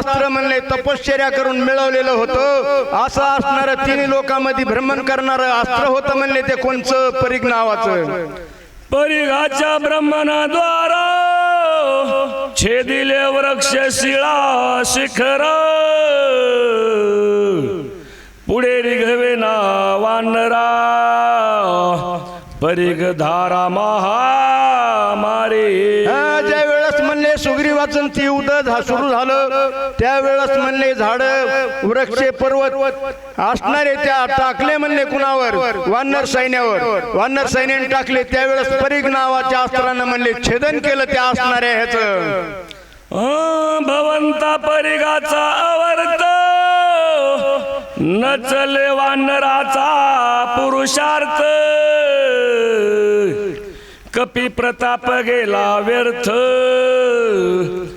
अस्त्र म्हणले तपश्चर्या करून मिळवलेलं होतं. असं असणारं तिन्ही लोकांमध्ये भ्रमण करणारं अस्त्र होतं म्हणले ते कोणचं? परीग नावाचं परिघाच्या ब्रह्मणाद्वारा छेदिले वृक्ष शिळा शिखर. पुढे रिघवे ना वानरा परिघ धारा महामारे. हा, ज्या वेळेस म्हणले सुग्रीवाचन ती उदत हा सुरू झालं. त्यावेळेस म्हणले झाड वृक्षे पर्वत असणारे त्या टाकले म्हणले कुणावर? वानर सैन्यावर. वानर सैन्याने टाकले. त्यावेळेस परीग नावाच्या अस्त्रानं म्हणले छेदन केलं त्या असणाऱ्या ह्याच. भवंता परिघाचा अवर्त नचले वानराचा पुरुषार्थ. कपी प्रताप गेला व्यर्थ.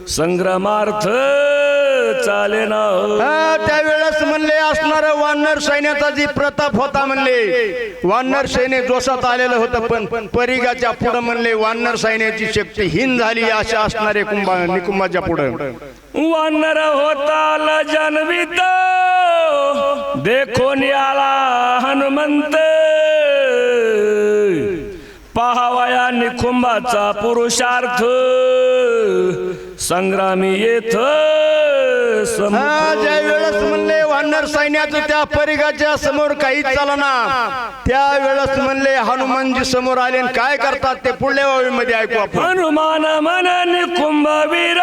संग्रमार्थ चाले ना. त्यावेळेस म्हणले असणार वानर सैन्याचा जी प्रताप होता म्हणले वानर सैन्य जोशात आलेलं होतं पण परिगाच्या पुढे म्हणले वानर सैन्याची शक्ती हीन झाली अशा असणारे कुंभा निकुंभाच्या पुढे. वानर होता जनवित देखोन आला हनुमंत. पहावया निकुंभाचा पुरुषार्थ. संग्रामी येथ हा ज्या वेळेस म्हणले वानर सैन्याचं त्या परिगाच्या समोर काहीच चालना त्या वेळेस म्हणले हनुमानजी समोर आले आणि काय करतात ते पुढल्या वाळीमध्ये ऐकू आपण. हनुमान मन निकुंभ वीर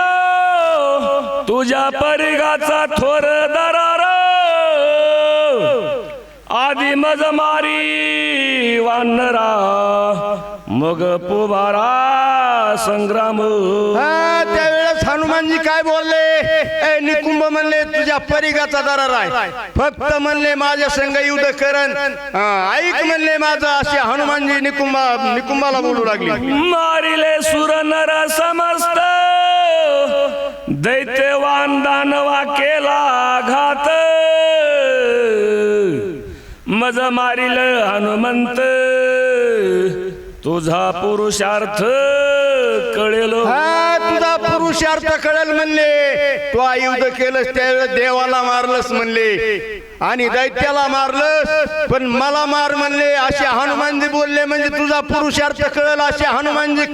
तुझ्या परिगाचा थोर दरार. आधी मज मारी वानरा मग पुबारा संग्राम. हा, त्यावेळेस हनुमानजी काय बोलले? ए निकुंभ म्हणले तुझ्या परिगाचा दरार आहे फक्त म्हणले माझ्या संघ युद्ध करण. ऐक म्हणले माझं असे हनुमानजी निकुंभा निकुंभाला बोलू लागली. मारिले सुर नर समस्त दैत्यवान दानवा केला मज मारिल हनुमंत. तुझा पुरुषार्थ कळेल. हा तुझा पुरुषार्थ कळेल म्हणले. तू आ युद्ध केलंस त्यावेळेस देवाला मारलंस म्हणले. आणि दैत्याला मारलंस पण मला मार म्हणले. असे हनुमानजी बोलले म्हणजे तुझा पुरुषार्थ कळेल असे हनुमानजी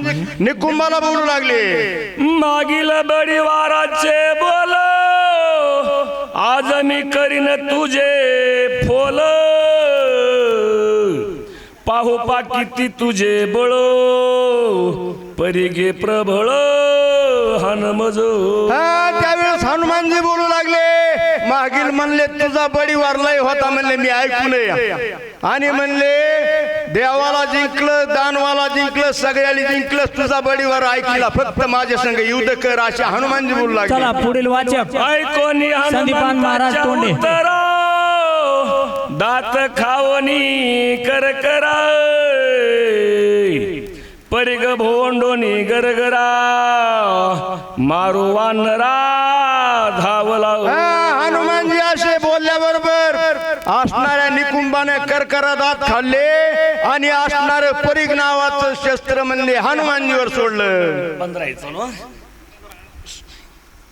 निकुंभाला बोलू लागले. मागील बडीवाराचे बोल. आज मी करीन तुझे फोल. पाहू पा किती तुझे बळ परिगे प्रबळ हनुमजो. हा त्यावेळेस हनुमानजी बोलू लागले मागील म्हणले तुझा बडी वारलाय होता म्हणले मी ऐकू नये आणि म्हणले देवाला जिंकलं दानवाला जिंकलं सगळ्याला जिंकलं तुझा बडीवार ऐकला फक्त माझ्या संग युद्ध कर असे हनुमानजी बोलू चला लागले पुढील वाचक. ऐकोनी संदीपान महाराज तोंडे. दात खावनी कर करा परिग भोंडोनी गरगरा मारू वानरा धावला हनुमानजी असे बोलल्याबरोबर असणाऱ्या निकुंभाने करकरा दात खाल्ले आणि असणार परीग नावाचं शस्त्र म्हणले हनुमानजीवर सोडलं. बंद राहायचं ना?